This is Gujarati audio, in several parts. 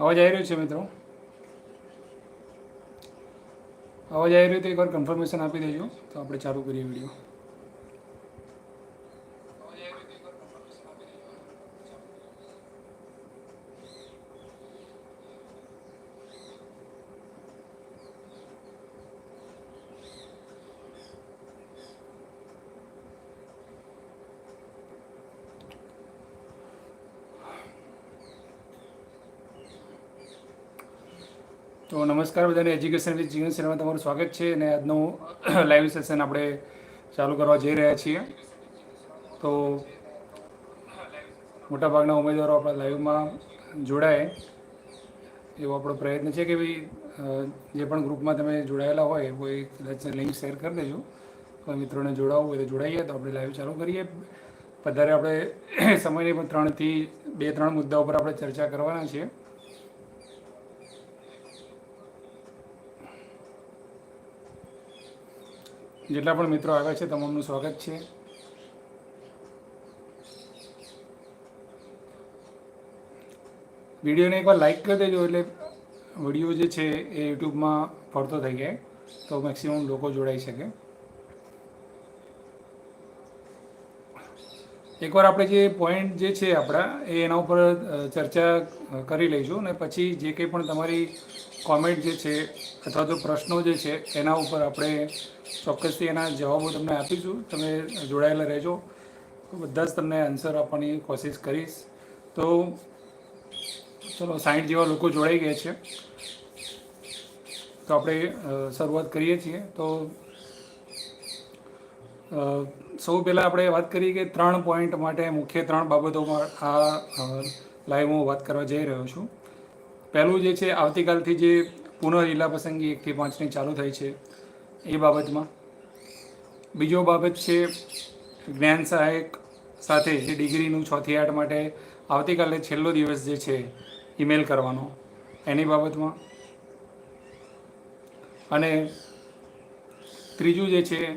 અવાજ આવી રહ્યો છે મિત્રો? અવાજ આવી રહ્યો તો એકવાર કન્ફર્મેશન આપી દેજો. તો આપણે ચાલુ કરીએ વીડિયો તો નમસ્કાર બધાને. એજ્યુકેશન જીવન સેવામાં તમારું સ્વાગત છે અને આજનું લાઈવ સેશન આપણે ચાલુ કરવા જઈ રહ્યા છીએ. તો મોટાભાગના ઉમેદવારો આપણા લાઈવમાં જોડાય એવો આપણો પ્રયત્ન છે કે ભાઈ જે પણ ગ્રુપમાં તમે જોડાયેલા હોય કોઈ કદાચ લિંક શેર કરી દેજો. કોઈ મિત્રોને જોડાવવું હોય તો જોડાઈએ તો આપણે લાઈવ ચાલુ કરીએ. વધારે આપણે સમયની પણ ત્રણથી બે ત્રણ મુદ્દા ઉપર આપણે ચર્ચા કરવાના છીએ. જેટલા પણ મિત્રો આવ્યા છે તમામનું સ્વાગત છે. વિડીયોને એકવાર લાઈક કરી દેજો એટલે વીડિયો જે છે એ યુટ્યુબમાં ફરતો થઈ જાય, તો મેક્સિમમ લોકો જોડાઈ શકે. એકવાર આપણે જે પોઈન્ટ જે છે આપણા, એ એના ઉપર ચર્ચા કરી લઈશું અને પછી જે કંઈ પણ તમારી કોમેન્ટ જે છે અથવા તો પ્રશ્નો જે છે, એના ઉપર આપણે ચોક્કસથી એના જવાબો તમને આપીશું તમે જોડાયેલા રહેજો. બધા જ તમને આન્સર આપવાની કોશિશ કરીશ. તો ચલો સાઠ જેવા લોકો જોડાઈ ગયા છે. તો આપણે શરૂઆત કરીએ છીએ. તો સૌ પહેલાં આપણે વાત કરીએ કે ત્રણ પોઈન્ટ માટે મુખ્ય ત્રણ બાબતોમાં આ લાઈવ હું વાત કરવા જઈ રહ્યો છું. પહેલું જે છે, આવતીકાલથી જે પુનઃ જિલ્લા પસંદગી એકથી પાંચની ચાલુ થઈ છે. એ બાબતમાં. બીજો બાબત છે, જ્ઞાન સહાયક સાથે જે ડિગ્રીનું છથી આઠ માટે આવતીકાલે છેલ્લો દિવસ જે છે, ઈમેલ કરવાનો. એની બાબતમાં. અને ત્રીજું જે છે,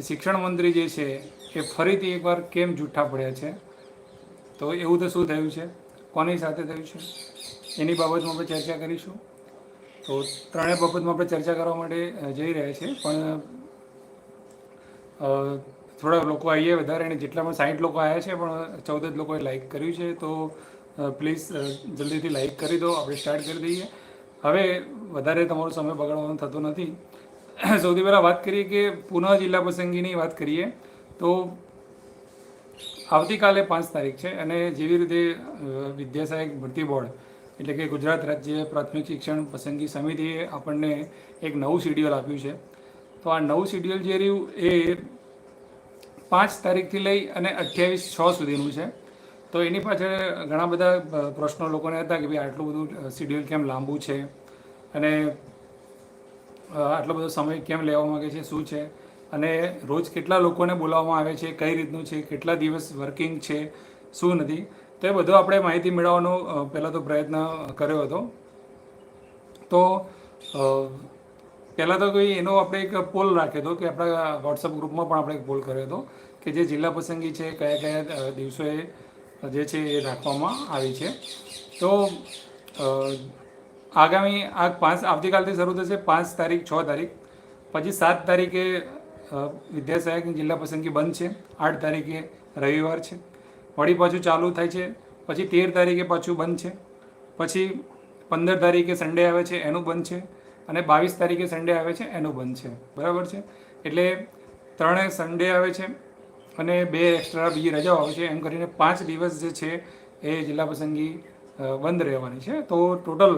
શિક્ષણ મંત્રી જે છે, એ ફરીથી એકવાર કેમ જૂઠા પડ્યા છે? તો એવું તો શું થયું છે? કોની સાથે થયું છે? એની બાબતમાં પણ ચર્ચા કરીશું. તો ત્રણેય બાબતમાં આપણે ચર્ચા કરવા માટે જઈ રહ્યા છીએ. પણ થોડા લોકો આવીએ વધારે અને જેટલા પણ સાઠ લોકો આવ્યા છે, પણ ચૌદ જ લોકોએ લાઇક કર્યું છે. તો પ્લીઝ જલ્દીથી લાઈક કરી દો, આપણે સ્ટાર્ટ કરી દઈએ. હવે વધારે તમારો સમય બગાડવાનો થતો નથી. સૌથી પહેલાં વાત કરીએ કે પુનઃ જિલ્લા પસંદગીની વાત કરીએ, તો આવતીકાલે પાંચ તારીખ છે, અને જેવી રીતે વિદ્યાસહાયક વિદ્યા ભરતી બોર્ડ એટલે કે ગુજરાત રાજ્ય પ્રાથમિક શિક્ષણ પસંદગી સમિતિએ આપણને એક નવું શિડ્યુલ આપ્યું છે. તો આ નવું શિડ્યુલ જે રહ્યું એ પાંચ તારીખથી લઈ અને અઠ્યાવીસ છ સુધીનું છે. તો એની પાછળ ઘણા બધા પ્રશ્નો લોકોને હતા કે ભાઈ આટલું બધું શિડ્યુલ કેમ લાંબુ છે? અને આટલો બધો સમય કેમ લેવા માગે છે? શું છે? અને રોજ કેટલા લોકોને બોલાવવામાં આવે છે? કઈ રીતનું છે? કેટલા દિવસ વર્કિંગ છે? શું નથી? તો બધું આપણે માહિતી મેળવવાનો પહેલાં તો પ્રયત્ન કર્યો હતો. તો પહેલાં તો કોઈ એનો આપણે એક પોલ રાખ્યો હતો કે આપણા વોટ્સઅપ ગ્રુપમાં પણ આપણે એક પોલ કર્યો હતો કે જે જિલ્લા પસંદગી છે, કયા કયા દિવસોએ જે છે એ રાખવામાં આવી છે. તો આગામી, આ પાંચ, આવતીકાલથી શરૂ થશે પાંચ તારીખ, છ તારીખ. પછી સાત તારીખે વિદ્યાસહાયકની જિલ્લા પસંદગી બંધ છે. આઠ તારીખે રવિવાર છે. વળી પાછું ચાલુ થાય છે, પછી તેર તારીખે પાછું બંધ છે, પછી પંદર તારીખે સન્ડે આવે છે, એનું બંધ છે, અને બાવીસ તારીખે સન્ડે આવે છે, એનું બંધ છે. બરાબર છે? એટલે ત્રણે સન્ડે આવે છે અને બે એક્સ્ટ્રા બીજી રજાઓ આવે છે, એમ કરીને પાંચ દિવસ જે છે એ જિલ્લા પસંદગી બંધ રહેવાની છે. તો ટોટલ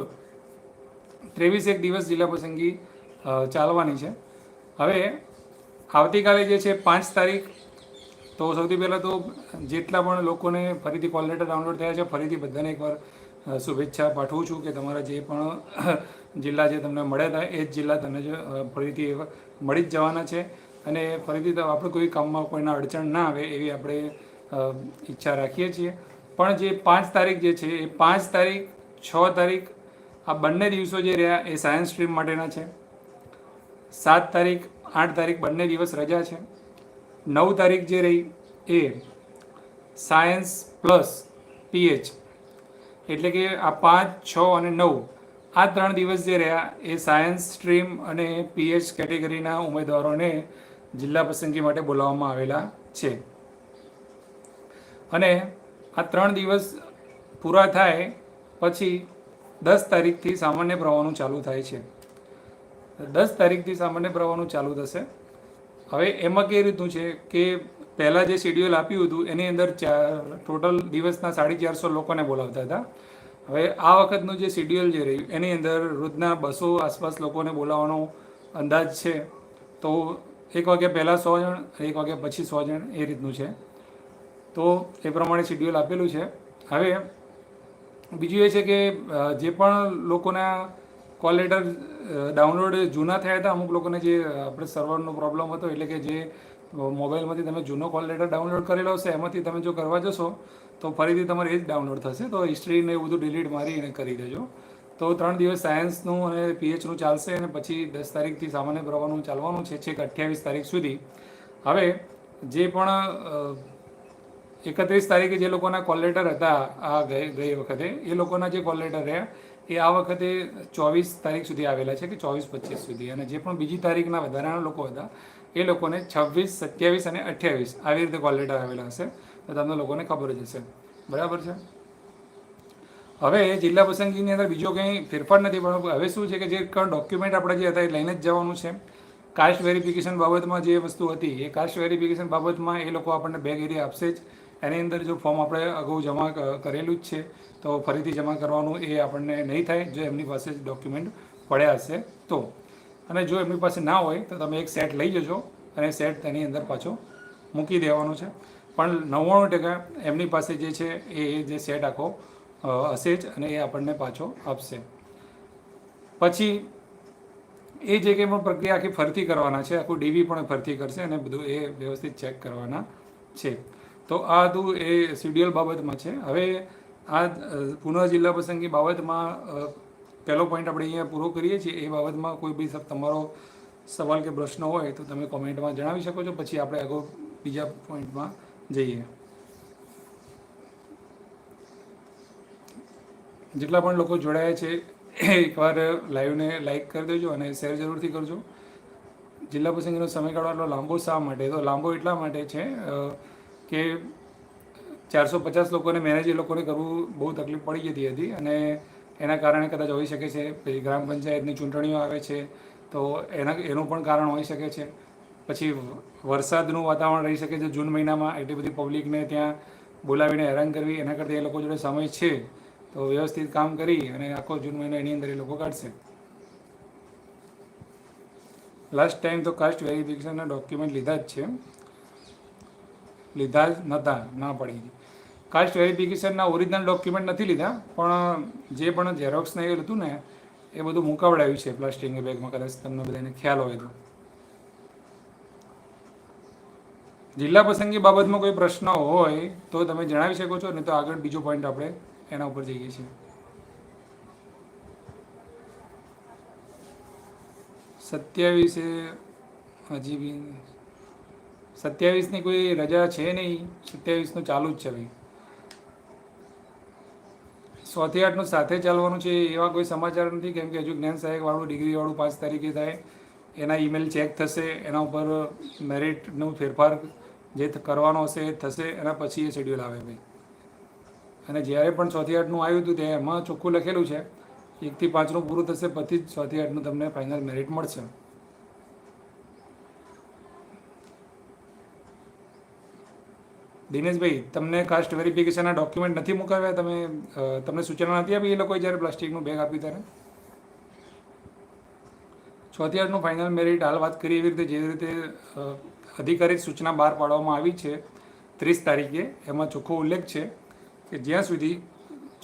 ત્રેવીસ એક દિવસ જિલ્લા પસંદગી ચાલવાની છે. હવે આવતીકાલે જે છે પાંચ તારીખ તો સૌથી પહેલાં તો જેટલા પણ લોકોને ફરીથી કોલ લેટર ડાઉનલોડ થયા છે, ફરીથી બધાને એકવાર શુભેચ્છા પાઠવું છું કે તમારા જે પણ જિલ્લા જે તમને મળ્યા હતા, એ જ જિલ્લા તમને ફરીથી મળી જ જવાના છે. અને ફરીથી આપણે કોઈ કામમાં કોઈના અડચણ ના આવે એવી આપણે ઈચ્છા રાખીએ છીએ. પણ જે પાંચ તારીખ જે છે, એ પાંચ તારીખ, છ તારીખ, આ બંને દિવસો જે રહ્યા એ સાયન્સ સ્ટ્રીમ માટેના છે. સાત તારીખ, આઠ તારીખ બંને દિવસ રજા છે. નવ તારીખ જે રહી એ સાયન્સ પ્લસ પીએચ. એટલે કે આ પાંચ, છ અને નવ, આ ત્રણ દિવસ જે રહ્યા એ સાયન્સ સ્ટ્રીમ અને પીએચ કેટેગરીના ઉમેદવારોને જિલ્લા પસંદગી માટે બોલાવવામાં આવેલા છે. અને આ ત્રણ દિવસ પૂરા થાય પછી દસ તારીખથી સામાન્ય પ્રવાહનું ચાલુ થાય છે. દસ તારીખથી સામાન્ય પ્રવાહનું ચાલુ થશે. હવે એમાં કઈ રીતનું છે કે પહેલાં જે શેડ્યુલ આપ્યું હતું, એની અંદર ટોટલ દિવસના સાડી ચારસો લોકોને બોલાવતા હતા. હવે આ વખતનું જે શેડ્યુલ જે રહ્યું, એની અંદર રોજના બસો આસપાસ લોકોને બોલાવવાનો અંદાજ છે. તો એક વાગ્યા પહેલાં સો જણ, એક વાગ્યા પછી સો જણ, એ રીતનું છે. તો એ પ્રમાણે શેડ્યુલ આપેલું છે. હવે બીજું એ છે કે જે પણ લોકોના કોલ લેટર ડાઉનલોડ જૂના થયા હતા. અમુક લોકોને જે આપણે સર્વરનો પ્રોબ્લેમ હતો, એટલે કે જે મોબાઈલમાંથી તમે જૂનો કોલ લેટર ડાઉનલોડ કરેલો હશે, એમાંથી તમે જો કરવા જશો, તો ફરીથી તમારે એ જ ડાઉનલોડ થશે. તો હિસ્ટ્રીને એવું બધું ડિલીટ મારી અને કરી દેજો. તો ત્રણ દિવસ સાયન્સનું અને પીએચનું ચાલશે અને પછી દસ તારીખથી સામાન્ય પ્રવાહનું ચાલવાનું છે, છેક અઠ્યાવીસ તારીખ સુધી. હવે, જે પણ એકત્રીસ તારીખે જે લોકોના કોલ લેટર હતા, આ ગઈ ગઈ વખતે, એ લોકોના જે કોલ લેટર રહ્યા એ આ વખતે ચોવીસ તારીખ સુધી આવેલા છે કે ચોવીસ પચીસ સુધી. અને જે પણ બીજી તારીખના વધારાના લોકો હતા, એ લોકોને છવ્વીસ, સત્યાવીસ અને અઠ્યાવીસ આવી રીતે કોલ આવેલા હશે. તો તમને લોકોને ખબર જ હશે. બરાબર છે? હવે જિલ્લા પસંદગીની અંદર બીજો કંઈ ફેરફાર નથી, પણ હવે શું છે કે જે ડોક્યુમેન્ટ આપણે જે હતા એ લઈને જ જવાનું છે. કાસ્ટ વેરિફિકેશન બાબતમાં જે વસ્તુ હતી, એ કાસ્ટ વેરિફિકેશન બાબતમાં એ લોકો આપણને બેગ એરિયા આપશે જ. એની અંદર જો ફોર્મ આપણે અગાઉ જમા કરેલું જ છે, તો ફરીથી જમા કરવાનું એ આપણને નહીં થાય, જો એમની પાસે ડોક્યુમેન્ટ પડ્યા હશે તો. અને જો એમની પાસે ના હોય, તો તમે એક સેટ લઈ જજો અને સેટ તેની અંદર પાછો મૂકી દેવાનો છે. પણ નવ્વાણું ટકા એમની પાસે જે છે, એ જે સેટ આખો હશે જ અને એ આપણને પાછો આપશે. પછી એ જે કંઈ પણ પ્રક્રિયા આખી ફરતી કરવાના છે, આખું ડીવી પણ ફરતી કરશે અને બધું એ વ્યવસ્થિત ચેક કરવાના છે. તો આ હતું એ શિડ્યુઅલ બાબતમાં છે. હવે આ પુનઃ જિલ્લા પસંદગી બાબતમાં પહેલો પોઈન્ટ આપણે અહીંયા પૂરો કરીએ છીએ. એ બાબતમાં કોઈ બી તમારો સવાલ કે પ્રશ્ન હોય તો તમે કોમેન્ટમાં જણાવી શકો છો. પછી આપણે આગળ બીજા પોઈન્ટમાં જઈએ. જેટલા પણ લોકો જોડાયા છે, એકવાર લાઈવને લાઈક કરી દેજો અને શેર જરૂરથી કરજો. જિલ્લા પસંદગીનો સમયગાળો આટલો લાંબો શા માટે? તો લાંબો એટલા માટે છે કે ચારસો પચાસ લોકોને મેનેજ એ લોકોને કરવું બહુ તકલીફ પડી જતી હતી અને એના કારણે કદાચ હોઈ શકે છે, પછી ગ્રામ પંચાયતની ચૂંટણીઓ આવે છે, તો એના, એનું પણ કારણ હોઈ શકે છે. પછી વરસાદનું વાતાવરણ રહી શકે છે, જૂન મહિનામાં એટલી બધી પબ્લિકને ત્યાં બોલાવીને હેરાન કરવી, એના કરતાં એ લોકો જોડે સમય છે, તો વ્યવસ્થિત કામ કરી અને આખો જૂન મહિનો એની અંદર એ લોકો કાઢશે. લાસ્ટ ટાઈમ તો કાસ્ટ વેરિફિકેશનના ડોક્યુમેન્ટ લીધા જ છે. લીધા જ નહોતા ના પડી કાસ્ટ વેરિફિકેશનના ઓરિજિનલ ડોક્યુમેન્ટ નથી લીધા, પણ, જે પણ ઝેરોક્સ ને એ હતું ને, એ બધું મુકાવડાવ્યું છે પ્લાસ્ટિકની બેગમાં કદાચ તમને બધાને ખ્યાલ હોય તો. જિલ્લા પસંદગી બાબતમાં કોઈ પ્રશ્ન હોય, તો તમે જણાવી શકો છો, નહીં તો આગળ બીજો પોઈન્ટ આપણે એના ઉપર જઈએ છીએ. સત્યાવીસે, હજી બી સત્યાવીસની કોઈ રજા છે નહીં? સત્યાવીસનું ચાલુ જ છે ભાઈ. સોથી આઠનું સાથે ચાલવાનું છે એવા કોઈ સમાચાર નથી? કેમ કે હજુ જ્ઞાન સહાયકવાળું ડિગ્રીવાળું પાંચ તારીખે થાય. એના ઈમેલ ચેક થશે, એના ઉપર મેરિટનું ફેરફાર જે કરવાનો હશે એ થશે, એના પછી એ શેડ્યુલ આવે ભાઈ. અને જ્યારે પણ સોથી આઠનું આવ્યું હતું ત્યાં એમાં ચોખ્ખું લખેલું છે. એકથી પાંચનું પૂરું થશે, પછી જ સોથી આઠનું તમને ફાઇનલ મેરિટ મળશે. દિનેશભાઈ, તમને કાસ્ટ વેરિફિકેશનના ડોક્યુમેન્ટ નથી મુકાવ્યા? તમે તમને સૂચના નથી આપી એ લોકોએ જ્યારે પ્લાસ્ટિકનું બેગ આપ્યું ત્યારે? ચોથી આઠનું ફાઇનલ મેરિટ હાલ વાત કરી એવી રીતે જે રીતે અધિકારી સૂચના બહાર પાડવામાં આવી છે, ત્રીસ તારીખે, એમાં ચોખ્ખો ઉલ્લેખ છે કે જ્યાં સુધી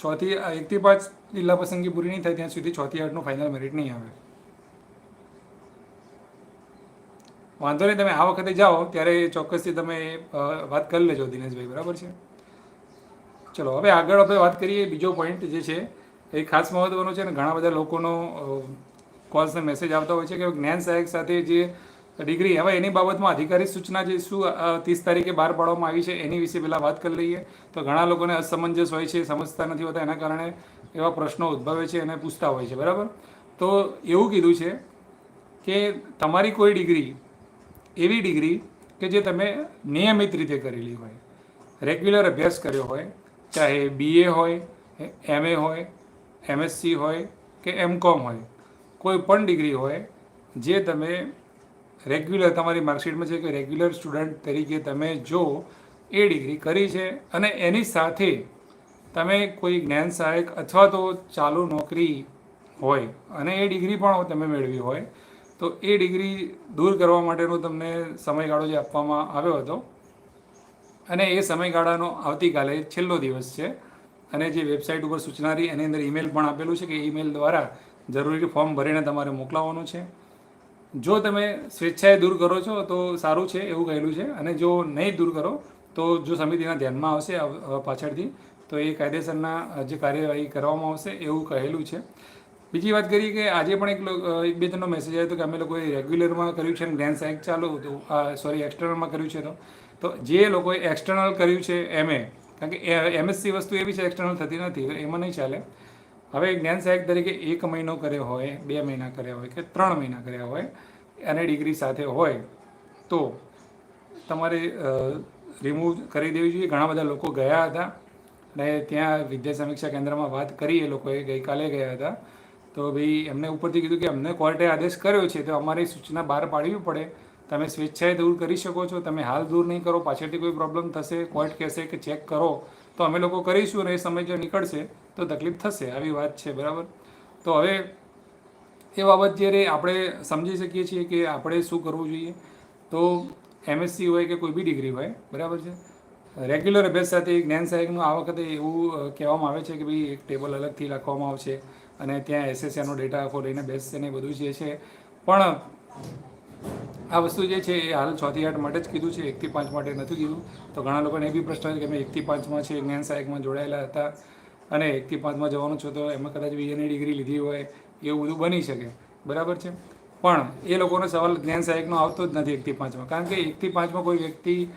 છથી એકથી પાંચ જિલ્લા પસંદગી પૂરી નહીં થાય, ત્યાં સુધી ચોથી આઠનું ફાઇનલ મેરિટ નહીં આવે. વાંધો નહીં, તમે આ વખતે જાઓ, ત્યારે ચોક્કસથી તમે વાત કરી લેજો દિનેશભાઈ, બરાબર છે? ચલો, હવે આગળ આપણે વાત કરીએ બીજો પોઈન્ટ જે છે, એ ખાસ મહત્વનો છે અને ઘણા બધા લોકોનો કોલ્સ ને મેસેજ આવતા હોય છે કે જ્ઞાન સહાયક સાથે જે ડિગ્રી હવે એની બાબતમાં અધિકારી સૂચના જે શું ત્રીસ તારીખે બહાર પાડવામાં આવી છે, એની વિશે પહેલાં વાત કરી લઈએ. તો ઘણા લોકોને અસમંજસ હોય છે, સમજતા નથી હોતા, એના કારણે એવા પ્રશ્નો ઉદ્ભવે છે અને પૂછતા હોય છે, બરાબર? તો એવું કીધું છે કે તમારી કોઈ ડિગ્રી એવી ડિગ્રી કે જે તમે નિયમિત રીતે કરેલી હોય. રેગ્યુલર અભ્યાસ કર્યો હોય, ચાહે બીએ હોય એમએ હોય એમએસસી હોય કે એમકોમ હોય, કોઈ પણ ડિગ્રી હોય, જે તમે રેગ્યુલર તમારી માર્કશીટમાં છે કે રેગ્યુલર સ્ટુડન્ટ તરીકે તમે જો એ ડિગ્રી કરી છે અને એની સાથે તમે કોઈ જ્ઞાન સહાયક અથવા તો ચાલુ નોકરી હોય અને એ ડિગ્રી પણ તમે મેળવી હોય તો એ ડિગ્રી દૂર કરવા માટેનો તમને સમયગાળો જે આપવામાં આવ્યો હતો. અને એ સમયગાળાનો આવતીકાલે છેલ્લો દિવસ છે. અને જે વેબસાઇટ ઉપર સૂચનારી એની અંદર ઈમેલ પણ આપેલું છે કે ઈમેલ દ્વારા જરૂરી ફોર્મ ભરીને તમારે મોકલાવવાનું છે. જો તમે સ્વેચ્છાએ દૂર કરો છો તો સારું છે એવું કહેલું છે. અને જો નહીં દૂર કરો તો જો સમિતિના ધ્યાનમાં આવશે પાછળથી, તો એ કાયદેસરના જે કાર્યવાહી કરવામાં આવશે એવું કહેલું છે. બીજી વાત કરીએ કે આજે પણ એક એક બે ત્રણનો મેસેજ આવ્યો હતો કે અમે લોકોએ રેગ્યુલરમાં કર્યું છે અને ગ્રેન્ડ સાઇક ચાલુ હતું. સોરી એક્સટર્નલમાં કર્યું છે તો. જે લોકોએ એક્સટર્નલ કર્યું છે એમએ કારણ કે એમએસસી વસ્તુ એવી છે એક્સટર્નલ થતી નથી એમાં નહીં ચાલે. હવે જ્ઞાન સહાયક તરીકે એક મહિનો કર્યો હોય, બે મહિના કર્યા હોય કે ત્રણ મહિના કર્યા હોય, અને ડિગ્રી સાથે હોય, તો તમારે રિમૂવ કરી દેવી જોઈએ. ઘણા બધા લોકો ગયા હતા. અને ત્યાં વિદ્યા સમીક્ષા કેન્દ્રમાં વાત કરી એ લોકોએ, ગઈકાલે ગયા હતા. તો ભાઈ, એમને ઉપરથી કીધું કે અમને કોર્ટે આદેશ કર્યો છે, તો અમારી સૂચના બહાર પાડવી પડે. તમે સ્વેચ્છાએ દૂર કરી શકો છો, તમે હાલ દૂર નહીં કરો, પાછળથી કોઈ પ્રોબ્લેમ થશે, કોર્ટ કહેશે કે ચેક કરો, તો અમે લોકો કરીશું અને એ સમય જો નીકળશે, તો તકલીફ થશે. આવી વાત છે, બરાબર? તો હવે એ બાબત જ્યારે આપણે સમજી શકીએ છીએ કે આપણે શું કરવું જોઈએ, તો એમએસસી હોય કે કોઈ બી ડિગ્રી હોય, બરાબર છે? રેગ્યુલર અભ્યાસ સાથે જ્ઞાન સહાયકનું આ વખતે એવું કહેવામાં આવે છે કે ભાઈ, એક ટેબલ અલગથી રાખવામાં આવશે. અને ત્યાં એસએસએનો ડેટા આખો લઈને બેસશે ને બધું જે છે. પણ આ વસ્તુ જે છે એ હાલ છ આઠ માટે જ કીધું છે. એકથી પાંચ માટે નથી કીધું. તો ઘણા લોકોને એ બી પ્રશ્ન છે કે અમે એકથી પાંચમાં છે, જ્ઞાન સહાયકમાં જોડાયેલા હતા અને એકથી પાંચમાં જવાનું છો તો એમાં કદાચ બીજાની ડિગ્રી લીધી હોય એવું બધું બની શકે. બરાબર છે? પણ એ લોકોનો સવાલ જ્ઞાન સહાયકનો આવતો જ નથી એકથી પાંચમાં. કારણ કે એકથી પાંચમાં કોઈ વ્યક્તિ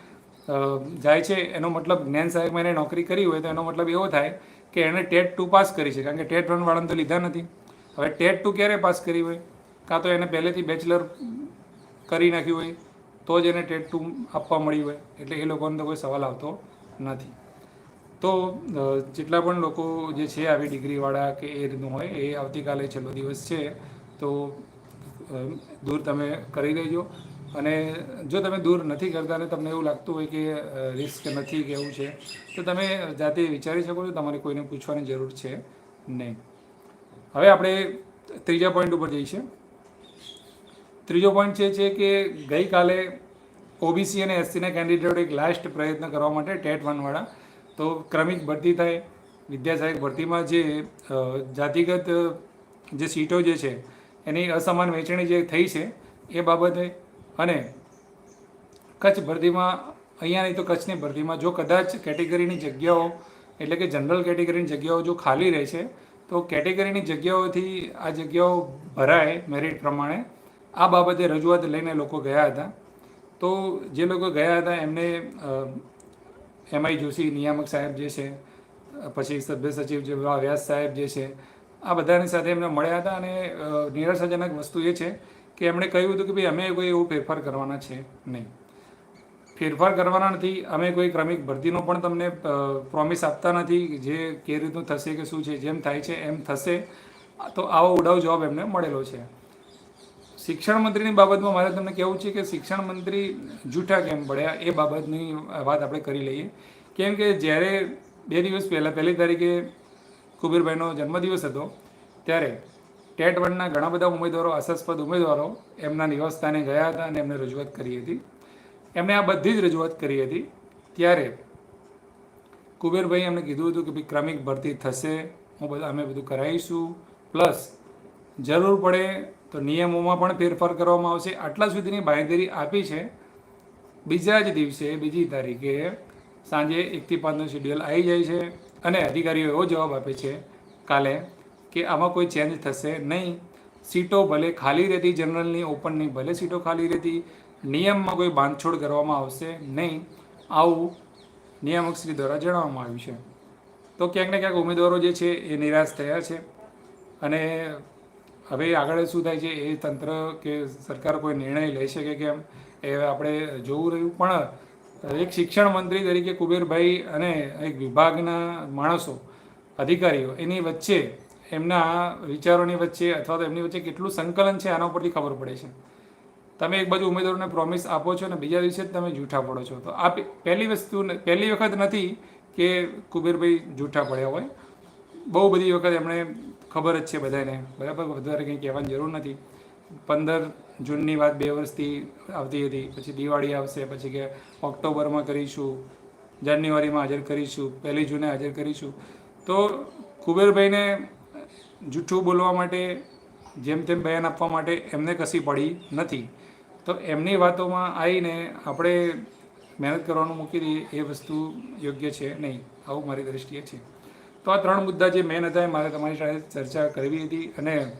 જાય છે. એનો મતલબ જ્ઞાન સાહેબમાં એને નોકરી કરી હોય તો એનો મતલબ એવો થાય કે એણે ટેટ ટુ પાસ કરી છે. કારણ કે ટેટ વન વાળાને તો લીધા નથી. હવે ટેટ ટુ ક્યારે પાસ કરી હોય? કાં તો એને પહેલેથી બેચલર કરી નાખ્યું હોય, તો જ એને ટેટ ટુ આપવા મળી હોય. એટલે એ લોકોને તો કોઈ સવાલ આવતો નથી. તો જેટલા પણ લોકો જે છે આવી ડિગ્રીવાળા કે એ રીતનું હોય, એ આવતીકાલે છેલ્લો દિવસ છે. તો દૂર તમે કરી દેજો. અને જો તમે દૂર નથી કરતા અને તમને એવું લાગતું હોય કે રિસ્ક નથી કે એવું છે, તો તમે જાતે વિચારી શકો છો તમારે કોઈને પૂછવાની જરૂર છે નહીં. હવે આપણે ત્રીજા પોઈન્ટ ઉપર જઈશું. ત્રીજો પોઈન્ટ છે છે કે ગઈકાલે ઓબીસી અને એસસીના કેન્ડિડેટ એક લાસ્ટ પ્રયત્ન કરવા માટે ટેટ વનવાળા તો ક્રમિક ભરતી થાય. વિદ્યા સહાયક ભરતીમાં જે જાતિગત જે સીટો જે છે, એની અસમાન વહેંચણી જે થઈ છે, એ બાબતે અને કચ્છ ભરતીમાં, અહીંયા નહીં તો કચ્છની ભરતીમાં જો કદાચ કેટેગરીની જગ્યાઓ, એટલે કે જનરલ કેટેગરીની જગ્યાઓ જો ખાલી રહે છે, તો કેટેગરીની જગ્યાઓથી આ જગ્યાઓ ભરાય મેરિટ પ્રમાણે. આ બાબતે રજૂઆત લઈને લોકો ગયા હતા. તો જે લોકો ગયા હતા એમને એમઆઈ જોશી નિયામક સાહેબ જે છે, પછી સભ્ય સચિવ જે વ્યાસ સાહેબ જે છે, આ બધાની સાથે એમને મળ્યા હતા અને નિરાશાજનક વસ્તુ એ છે કે એમણે કહ્યું હતું કે ભાઈ અમે કોઈ એવો ફેરફાર કરવાના છે નહીં. ફેરફાર કરવાના નથી અમે કોઈ ક્રમિક ભરતીનો પણ તમને પ્રોમિસ આપતા નથી જે કે રીતનું થશે કે શું છે, જેમ થાય છે એમ થશે. તો આવો ઉડાવ જવાબ એમને મળેલો છે. શિક્ષણ મંત્રીની બાબતમાં મારે તમને કહેવું છે કે શિક્ષણ મંત્રી જૂઠા કેમ પડ્યા એ બાબતની વાત આપણે કરી લઈએ. કેમ કે જ્યારે બે દિવસ પહેલાં, પહેલી તારીખે કુબીરભાઈનો જન્મદિવસ હતો, ત્યારે ટેટ વનના ઘણા બધા ઉમેદવારો આશાસ્પદ ઉમેદવારો એમના નિવાસસ્થાને ગયા હતા અને એમને રજૂઆત કરી હતી. એમણે આ બધી જ રજૂઆત કરી હતી. ત્યારે કુબેરભાઈ એમને કીધું હતું કે, ભાઈ, ક્રમિક ભરતી થશે. હું બધું, અમે બધું કરાવીશું. પ્લસ, જરૂર પડે તો નિયમોમાં પણ ફેરફાર કરવામાં આવશે. આટલા સુધીની બાંયધરી આપી છે. બીજા જ દિવસે, બીજી તારીખે સાંજે એકથી પાંચનો શેડ્યુલ આવી જાય છે અને અધિકારીઓ એવો જવાબ આપે છે. કાલે કે આમાં કોઈ ચેન્જ થશે નહીં. સીટો ભલે ખાલી રહેતી જનરલની ઓપનની ભલે સીટો ખાલી રહેતી, નિયમમાં કોઈ બાંધછોડ કરવામાં આવશે નહીં. આવું નિયામક શ્રી દ્વારા જણાવવામાં આવ્યું છે. તો ક્યાંક ને ક્યાંક ઉમેદવારો જે છે એ નિરાશ થયા છે. અને હવે આગળ શું થાય છે એ તંત્ર કે સરકાર કોઈ નિર્ણય લઈ શકે કેમ એ આપણે જોવું રહ્યું. પણ એક શિક્ષણ મંત્રી તરીકે કુબેરભાઈ અને એક વિભાગના માણસો, અધિકારીઓ એની વચ્ચે એમના વિચારોની વચ્ચે અથવા તો એમની વચ્ચે કેટલું સંકલન છે આના ઉપરથી ખબર પડે છે. તમે એક બાજુ ઉમેદવારોને પ્રોમિસ આપો છો અને બીજા દિવસે જ તમે જૂઠા પડો છો. તો આ પહેલી વસ્તુ પહેલી વખત નથી કે કુબેરભાઈ જૂઠા પડ્યા હોય. બહુ બધી વખત એમણે ખબર જ છે બધાને. બરાબર? વધારે કંઈ કહેવાની જરૂર નથી. પંદર જૂનની વાત બે વર્ષથી આવતી હતી. પછી દિવાળી આવશે, પછી કે ઓક્ટોબરમાં કરીશું, જાન્યુઆરીમાં હાજર કરીશું, પહેલી જૂને હાજર કરીશું. તો કુબેરભાઈને જૂઠું બોલવા માટે, જેમ તેમ બયાન આપવા માટે એમને કશી પડી નથી. તો એમની વાતોમાં આવીને આપણે મહેનત કરવાનું મૂકી દઈએ, એ વસ્તુ યોગ્ય છે નહીં, આવું મારી દ્રષ્ટિએ છે. તો આ ત્રણ મુદ્દા જે મેન હતા એ મારે તમારી સાથે ચર્ચા કરવી હતી અને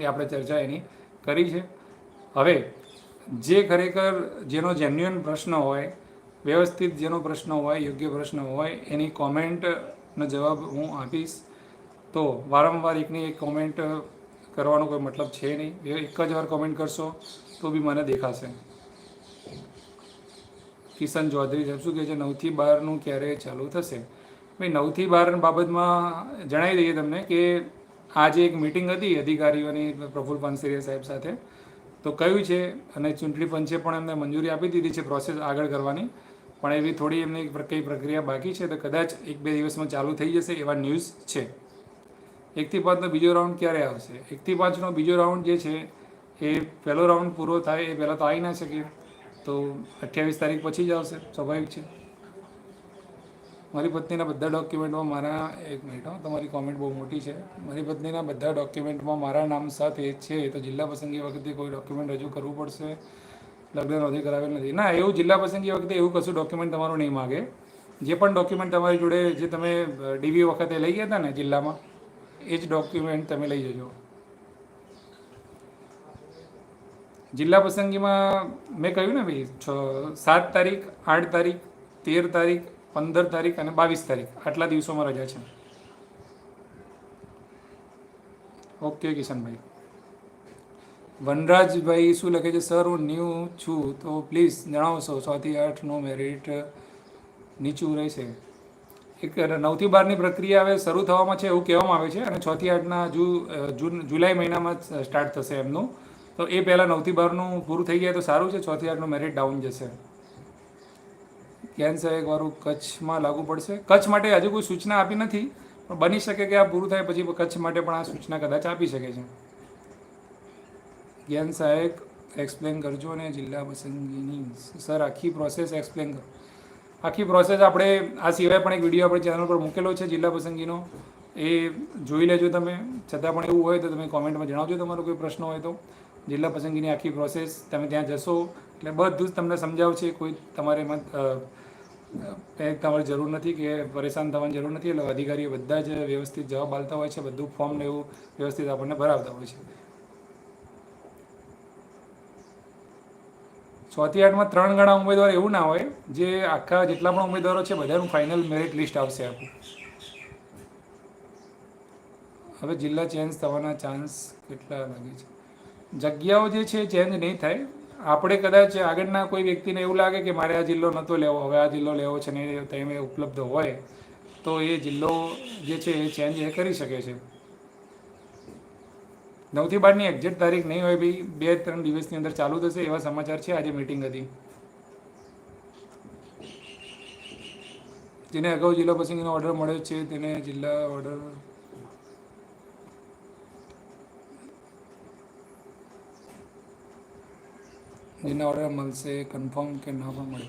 એ આપણે ચર્ચા એની કરી છે. હવે, જે ખરેખર જેનો જેન્યુઅન પ્રશ્ન હોય, વ્યવસ્થિત જેનો પ્રશ્ન હોય, યોગ્ય પ્રશ્ન હોય, એની કોમેન્ટનો જવાબ હું આપીશ. તો વારંવાર એકની એક કોમેન્ટ કરવાનો કોઈ મતલબ છે નહીં. એક જ વાર કોમેન્ટ કરશો તો બી મને દેખાશે. કિશન ચૌધરી સાહેબ શું કહે છે? નવથી બારનું ક્યારે ચાલુ થશે? ભાઈ, નવથી બાર બાબતમાં જણાવી દઈએ તમને કે આજે એક મિટિંગ હતી અધિકારીઓની પ્રફુલ પાનસેરિયા સાહેબ સાથે. તો કયું છે? અને ચૂંટણી પંચે પણ એમને મંજૂરી આપી દીધી છે પ્રોસેસ આગળ કરવાની. પણ એવી થોડી એમની કઈ પ્રક્રિયા બાકી છે? તો કદાચ એક બે દિવસમાં ચાલુ થઈ જશે એવા ન્યૂઝ છે. એકથી પાંચનો બીજો રાઉન્ડ ક્યારે આવશે? એકથી પાંચનો બીજો રાઉન્ડ જે છે, એ પહેલો રાઉન્ડ પૂરો થાય, એ પહેલાં તો આવી ના શકે. તો અઠ્યાવીસ તારીખ પછી જ આવશે. સ્વાભાવિક છે. મારી પત્નીના બધા ડોક્યુમેન્ટમાં મારા, એક મિનિટ તમારી કોમેન્ટ બહુ મોટી છે. મારી પત્નીના બધા ડોક્યુમેન્ટમાં મારા નામ સાથે છે. તો જિલ્લા પસંદગી વખતે કોઈ ડોક્યુમેન્ટ રજૂ કરવું પડશે. લગ્ન નોંધી કરાવેલ નથી. ના, એવું જિલ્લા પસંદગી વખતે એવું કશું ડોક્યુમેન્ટ તમારું નહીં માગે. જે પણ ડોક્યુમેન્ટ તમારી જોડે, જે તમે ડીવી વખતે લઈ ગયા હતા ને જિલ્લામાં એ જ ડોક્યુમેન્ટ તમે લઈ જજો. જિલ્લા પસંદગીમાં મેં કહ્યું ને ભાઈ, છ, સાત તારીખ, આઠ તારીખ, તેર તારીખ, પંદર તારીખ અને બાવીસ તારીખ. આટલા દિવસોમાં રજા છે. ઓકે કિશનભાઈ. વનરાજભાઈ શું લખે છે? સર હું ન્યૂ છું, તો પ્લીઝ જણાવશો. છ થી આઠનું મેરિટ નીચું રહેશે. એક નવથી બારની પ્રક્રિયા હવે શરૂ થવામાં છે એવું કહેવામાં આવે છે અને છ થી આઠના જૂન, જુલાઈ મહિનામાં સ્ટાર્ટ થશે એમનું. તો એ પહેલાં નવથી બારનું પૂરું થઈ જાય તો સારું છે છ થી આઠનું મેરિટ ડાઉન જશે. કેન્સર એક વાળું કચ્છમાં લાગુ પડશે. કચ્છ માટે હજુ કોઈ સૂચના આપી નથી, પણ બની શકે કે આ પૂરું થાય પછી કચ્છ માટે પણ આ સૂચના કદાચ આપી શકે છે. જ્ઞાન સહાયક એક્સપ્લેન કરજો અને જિલ્લા પસંદગીની, સર, આખી પ્રોસેસ એક્સપ્લેન કરો. આખી પ્રોસેસ આપણે આ સિવાય પણ એક વીડિયો આપણે ચેનલ પર મૂકેલો છે, જિલ્લા પસંદગીનો. એ જોઈ લેજો તમે. છતાં પણ એવું હોય તો તમે કોમેન્ટમાં જણાવજો તમારો કોઈ પ્રશ્ન હોય તો. જિલ્લા પસંદગીની આખી પ્રોસેસ તમે ત્યાં જશો. એટલે બધું જ તમને સમજાવશે. કોઈ તમારે એમાં તમારે જરૂર નથી કે પરેશાન થવાની જરૂર નથી. એટલે અધિકારીઓ બધા જ વ્યવસ્થિત જવાબ આપતા હોય છે. બધું ફોર્મ ને એવું વ્યવસ્થિત આપણને ભરાવતા હોય છે. છ થી આઠમાં ત્રણ ગણા ઉમેદવાર એવું ના હોય, જે આખા જેટલા પણ ઉમેદવારો છે બધાનું ફાઇનલ મેરિટ લિસ્ટ આવશે આખું. હવે જિલ્લા ચેન્જ થવાના ચાન્સ કેટલા લાગે છે? જગ્યાઓ જે છે ચેન્જ નહીં થાય. આપણે કદાચ આગળના કોઈ વ્યક્તિને એવું લાગે કે મારે આ જિલ્લો નહોતો લેવો, હવે આ જિલ્લો લેવો છે ને તેમ ઉપલબ્ધ હોય, તો એ જિલ્લો જે છે એ ચેન્જ એ કરી શકે છે. નવથી બારની એક્ઝેક્ટ તારીખ નહીં હોય ભાઈ, બે ત્રણ દિવસની અંદર ચાલુ થશે એવા સમાચાર છે, આજે મીટિંગ હતી. જેને અગાઉ જિલ્લા પસંદગીનો ઓર્ડર મળ્યો છે, તેને જિલ્લા ઓર્ડર જેને ઓર્ડર મળશે કન્ફર્મ કે ના પણ મળે.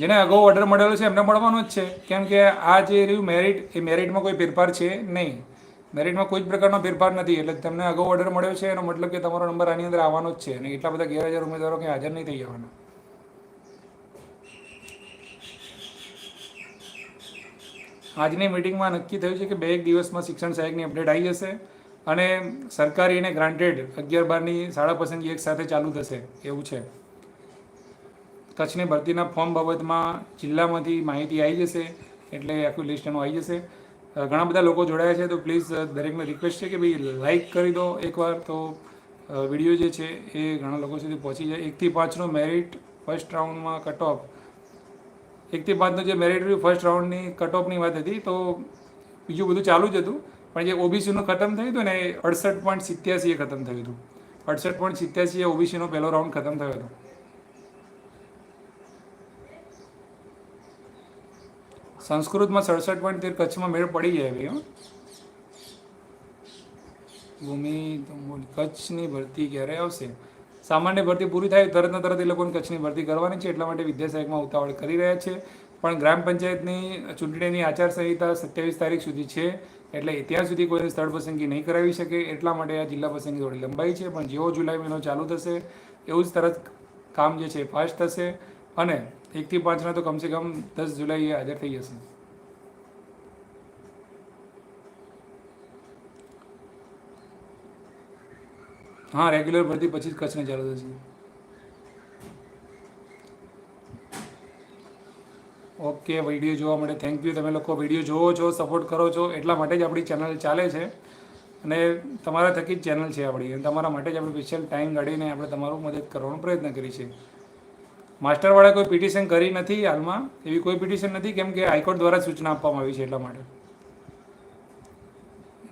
જેને અગાઉ ઓર્ડર મળેલો છે, એમને મળવાનો જ છે. કેમ કે આ જે રહ્યું મેરિટ એ મેરિટમાં કોઈ ફેરફાર છે નહીં. મેરિટમાં કોઈ જ પ્રકારનો ફેરફાર નથી. એટલે તમને અગાઉ ઓર્ડર મળ્યો છે, એનો મતલબ કે તમારો નંબર આની અંદર આવવાનો જ છે. અને એટલા બધા ગેરહાજર ઉમેદવારો કંઈ હાજર નહીં થઈ જવાના. આજની મિટિંગમાં નક્કી થયું છે કે બે એક દિવસમાં શિક્ષણ સહાયકની અપડેટ આવી જશે અને સરકારી અને ગ્રાન્ટેડ અગિયાર બારની શાળા પસંદગી એક સાથે ચાલુ થશે. એવું છે. કચ્છની ભરતીના ફોર્મ બાબતમાં જિલ્લામાંથી માહિતી આવી જશે, એટલે આખું લિસ્ટ એનું આવી જશે. ઘણા બધા લોકો જોડાયા છે, તો પ્લીઝ દરેકને રિક્વેસ્ટ છે કે ભાઈ લાઈક કરી દો એકવાર. તો વીડિયો જે છે એ ઘણા લોકો સુધી પહોંચી જાય. એકથી પાંચનો મેરિટ ફર્સ્ટ રાઉન્ડમાં કટ ઓફ એકથી પાંચનો જે મેરિટ રહ્યું ફર્સ્ટ રાઉન્ડની કટ ઓફની વાત હતી, તો બીજું બધું ચાલુ જ હતું. પણ જે ઓબીસીનું ખતમ થયું હતું ને, એ અડસઠ પોઈન્ટ સિત્યાસીએ ખતમ થયું હતું. અડસઠ પોઈન્ટ સિત્યાસીએ ઓબીસીનો પહેલો રાઉન્ડ ખતમ થયો હતો. સંસ્કૃતમાં સડસઠ પોઈન્ટ તેર કચ્છમાં મેળ પડી જાય ભાઈ. ભૂમિ કચ્છની ભરતી ક્યારે આવશે? સામાન્ય ભરતી પૂરી થાય, તરત તરત એ લોકોને કચ્છની ભરતી કરવાની છે, એટલા માટે વિદ્યાસાગરમાં ઉતાવળ કરી રહ્યા છે. પણ ગ્રામ પંચાયતની ચૂંટણીની આચારસંહિતા સત્યાવીસ તારીખ સુધી છે, એટલે ત્યાં સુધી કોઈને સ્થળ પસંદગી નહીં કરાવી શકે, એટલા માટે આ જિલ્લા પસંદગી થોડી લંબાઈ છે. પણ જેવો જુલાઈ મહિનો ચાલુ થશે, એવું જ તરત કામ જે છે ફાસ્ટ થશે. અને એકથી પાંચના તો કમસે કમ દસ જુલાઈએ હાજર થઈ જશે. હા રેગ્યુલર ભરતી પછી જ કચ્છને ચાલુ થશે. ઓકે વીડિયો જોવા માટે થેન્ક યુ તમે લોકો વીડિયો જોવો છો સપોર્ટ કરો છો, એટલા માટે જ આપણી ચેનલ ચાલે છે. અને તમારા થકી જ ચેનલ છે આપણી. અને તમારા માટે જ આપણે સ્પેશિયલ ટાઈમ કાઢીને આપણે તમારું મદદ કરવાનો પ્રયત્ન કરીએ છે માસ્ટરવાળા કોઈ પિટિશન કરી નથી હાલમાં? એવી કોઈ પિટિશન નથી? કેમ કે હાઈકોર્ટ દ્વારા સૂચના આપવામાં આવી છે એટલા માટે.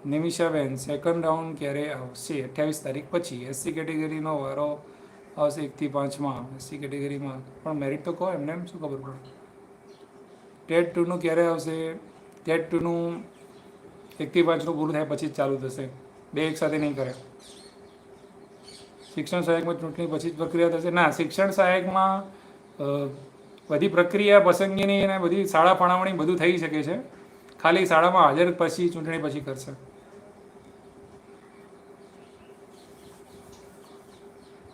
નિમિષાબેન સેકન્ડ રાઉન્ડ ક્યારે આવશે? અઠ્યાવીસ તારીખ પછી. એસસી કેટેગરીનો વારો આવશે એકથી પાંચમાં. એસસી કેટેગરીમાં પણ મેરિટ તો કહો એમને, એમ શું ખબર પડે? ટેટ ટુનું ક્યારે આવશે? ટેટ ટુનું એકથી પાંચનું પૂરું થાય પછી જ ચાલુ થશે. બે એક સાથે નહીં કરે. શિક્ષણ સહાયકમાં ચૂંટણી પછી જ પ્રક્રિયા થશે. ના, શિક્ષણ સહાયકમાં બધી પ્રક્રિયા પસંદગીની અને બધી શાળા ફાળવણી બધું થઈ શકે છે. ખાલી શાળામાં હાજર પછી, ચૂંટણી પછી કરશે.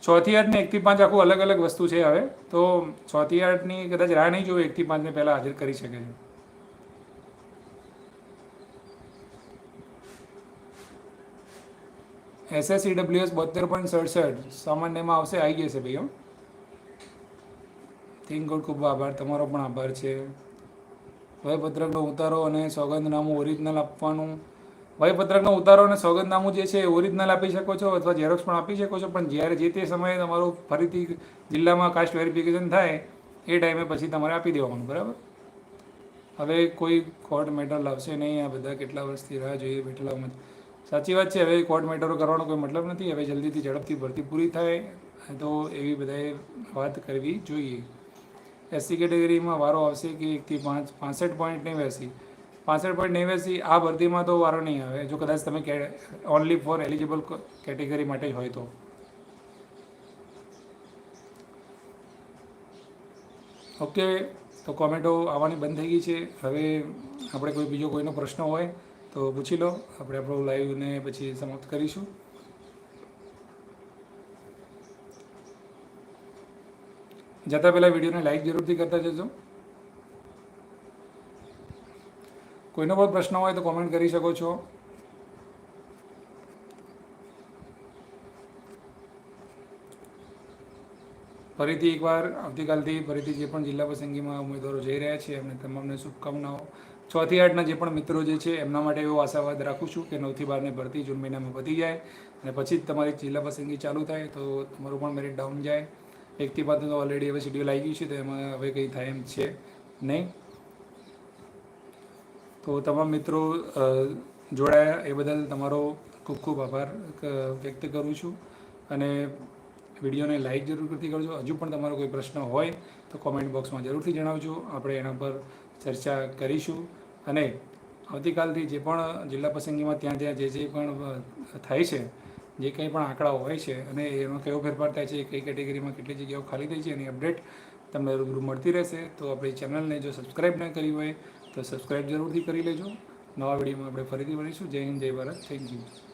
ચોથી આઠ ને એકથી પાંચ આખું અલગ અલગ વસ્તુ છે હવે. તો ચોથી આઠની કદાચ રાહ નહીં જોવે એકથી પાંચને પહેલાં હાજર કરી શકે છે. એસએસસી ડબ્લ્યુએસ બોતેર પોઈન્ટ સડસઠ. સામાન્યમાં આવશે આવી જશે ભાઈ થિંક ગુડ ખૂબ આભાર. તમારો પણ આભાર છે. વયપત્રકનો ઉતારો અને સોગંદનામું ઓરિજિનલ આપવાનું. વયપત્રકનો ઉતારો અને સોગંદનામું જે છે ઓરિજિનલ આપી શકો છો અથવા ઝેરોક્સ પણ આપી શકો છો. પણ જ્યારે જે તે સમયે તમારું ફરીથી જિલ્લામાં કાસ્ટ વેરિફિકેશન થાય, એ ટાઈમે પછી તમારે આપી દેવાનું. બરાબર? હવે કોઈ કોર્ટ મેટર લાવશે નહીં. આ બધા કેટલા વર્ષથી રાહ જોઈએ બેઠેલા સાચી વાત છે, હવે કોર્ટ મેટરો કરવાનો કોઈ મતલબ નથી. હવે જલ્દીથી ઝડપથી ભરતી પૂરી થાય. તો એવી બધાએ વાત કરવી જોઈએ. એસસી કેટેગરીમાં વારો આવશે કે એકથી પાંચ, પાસઠ પોઈન્ટ નેવ્યાસી. પાસઠ પોઈન્ટ નેવ્યાસી આ ભરતીમાં તો વારો નહીં આવે. જો કદાચ તમે ઓનલી ફોર એલિજિબલ કેટેગરી માટે હોય તો. ઓકે, તો કોમેન્ટો આવવાની બંધ થઈ ગઈ છે. હવે આપણે કોઈ બીજો કોઈનો પ્રશ્ન હોય તો પૂછી લો. આપણે આપણું લાઈવને પછી સમાપ્ત કરીશું. જતા પહેલાં વિડીયોને લાઈક જરૂરથી કરતા જજો. કોઈનો પણ પ્રશ્ન હોય તો કોમેન્ટ કરી શકો છો. ફરીથી એકવાર, આવતીકાલથી ફરીથી જે પણ જિલ્લા પસંદગીમાં ઉમેદવારો જઈ રહ્યા છે, એમને તમામને શુભકામનાઓ. છ થી આઠના જે પણ મિત્રો જે છે, એમના માટે એવો આશાવાદ રાખું છું કે નવથી બારની ભરતી જૂન મહિનામાં વધી જાય અને પછી જ તમારી જિલ્લા પસંદગી ચાલુ થાય તો તમારું પણ મેરિટ ડાઉન જાય. એકથી પાંચ તો ઓલરેડી હવે શેડ્યુલ આવી ગયું છે, તો એમાં હવે કંઈ થાય એમ છે નહીં. તો તમામ મિત્રો જોડાયા, એ બદલ તમારો ખૂબ ખૂબ આભાર વ્યક્ત કરું છું. અને વિડીયોને લાઈક જરૂરથી કરજો. હજુ પણ તમારો કોઈ પ્રશ્ન હોય, તો કોમેન્ટ બોક્સમાં જરૂરથી જણાવજો. આપણે એના પર ચર્ચા કરીશું. અને આવતીકાલથી જે પણ જિલ્લા પસંદગીમાં ત્યાં ત્યાં જે જે પણ થાય છે જે કંઈ પણ આંકડાઓ હોય છે અને એમાં કયો ફેરફાર થાય છે કઈ કેટેગરીમાં કેટલી જગ્યાઓ ખાલી થઈ છે એની અપડેટ તમને રૂબરૂ મળતી રહેશે. તો આપણી ચેનલને જો સબસ્ક્રાઈબ ન કરી હોય તો સબસ્ક્રાઈબ જરૂરથી કરી લેજો. નવા વિડીયોમાં આપણે ફરીથી મળીશું. જય હિન્દ, જય ભારત. Thank you.